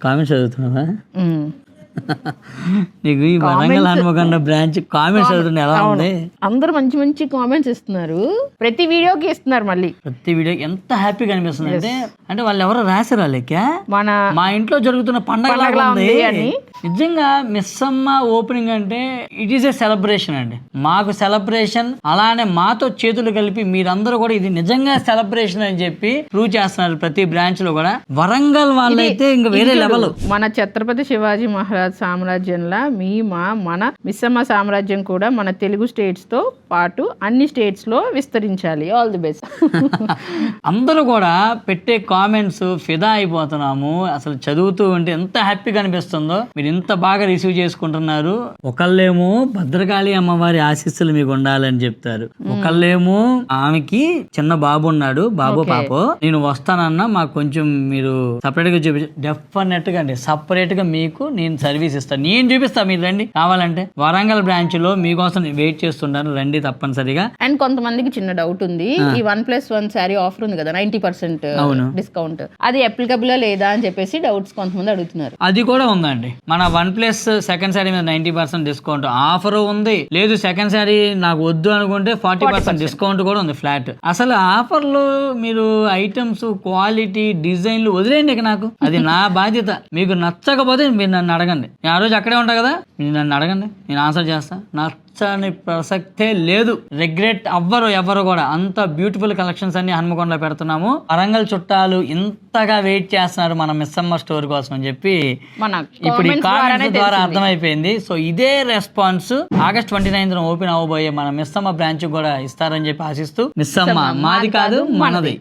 Comments చదువుతున్నావా ఉమ్. నీకు ఈ వరంగల్ హనుమకొండ బ్రాంచ్ కామెంట్స్ చదువుతున్నా ఎలా ఉంది? అందరూ మంచి మంచి కామెంట్స్ ఇస్తున్నారు. ప్రతి వీడియోకి ఇస్తున్నారు మళ్ళీ. ప్రతి వీడియో ఎంత హ్యాపీగా అనిపిస్తుంది అంటే అంటే వాళ్ళు ఎవరో రాసారా లెక్క మన మా ఇంట్లో జరుగుతున్న పండగ అని. నిజంగా మిస్ అమ్మ ఓపెనింగ్ అంటే ఇట్ ఈస్ ఏ సెలబ్రేషన్ అండి. మాకు సెలబ్రేషన్ అలానే మాతో చేతులు కలిపి మీరందరూ కూడా ఇది నిజంగా సెలబ్రేషన్ అని చెప్పి ప్రూవ్ చేస్తున్నారు ప్రతి బ్రాంచ్లో కూడా. వరంగల్ వాళ్ళైతే ఇంకా వేరే లెవెల్ మన ఛత్రపతి శివాజీ మహారాజ్ సామ్రాజ్యంలా మీ మా మన మిస్సమ్మ సామ్రాజ్యం కూడా మన తెలుగు స్టేట్స్తో పాటు అన్ని స్టేట్స్లో విస్తరించాలి. ఆల్ ది బెస్ట్ అందరూ కూడా పెట్టే కామెంట్స్ ఫిదా అయిపోతున్నాము. అసలు చదువుతూ ఉంటే ఎంత హ్యాపీగా అనిపిస్తుందో మీరు ఇంత బాగా రిసీవ్ చేసుకుంటున్నారు. ఒకళ్ళేమో భద్రకాళి అమ్మవారి ఆశీస్సులు మీకు ఉండాలని చెప్తారు. ఒకళ్ళేమో ఆమెకి చిన్న బాబు ఉన్నాడు. బాబు పాప నేను వస్తానన్నా మాకు కొంచెం మీరు సపరేట్గా చూపి డెఫినెట్గా అండి సపరేట్గా మీకు నేను సర్వీస్ ఇస్తాను నేను చూపిస్తా మీరు రండి. కావాలంటే వరంగల్ బ్రాంచ్లో మీకోసం వెయిట్ చేస్తుంటాను. రండి తప్పనిసరిగా. అండ్ కొంతమందికి చిన్న డౌట్ ఉంది. ఈ one plus one sari offer ఉంది కదా నైన్టీ పర్సెంట్. డిస్కౌంట్ అది అప్లికబుల్ లేదా అని చెప్పేసి డౌట్స్ కొంతమంది అడుగుతున్నారు. అది కూడా ఉందండి. మన వన్ ప్లస్ సెకండ్ శారీ మీద నైన్టీ పర్సెంట్ డిస్కౌంట్ ఆఫర్ ఉంది. లేదు సెకండ్ శారీ నాకు వద్దు అనుకుంటే ఫార్టీ పర్సెంట్ డిస్కౌంట్ కూడా ఉంది ఫ్లాట్. అసలు ఆఫర్లు మీరు ఐటమ్స్ క్వాలిటీ డిజైన్లు వదిలేయండి ఇక నాకు. అది నా బాధ్యత. మీకు నచ్చకపోతే మీరు నన్ను అడగండి. నేను ఆ రోజు అక్కడే ఉంటా కదా? మీరు నన్ను అడగండి. నేను ఆన్సర్ చేస్తా. నచ్చని ప్రసక్తే లేదు. రిగ్రెట్ అవ్వరు ఎవరు కూడా. అంత బ్యూటిఫుల్ కలెక్షన్స్ అన్ని హన్మకొండలో పెడుతున్నాము. వరంగల్ చుట్టాలు ఇంతగా వెయిట్ చేస్తున్నారు మన మిస్సమ్మ స్టోర్ కోసం అని చెప్పి మన ఇప్పుడు ఈ కామెంట్స్ ద్వారా అర్థమైపోయింది. సో ఇదే response August twenty ninth open అవ్వబోయే మన మిస్సమ్మ బ్రాంచ్ కూడా ఇస్తారని చెప్పి ఆశిస్తూ మిస్సమ్మ మాది కాదు మనది.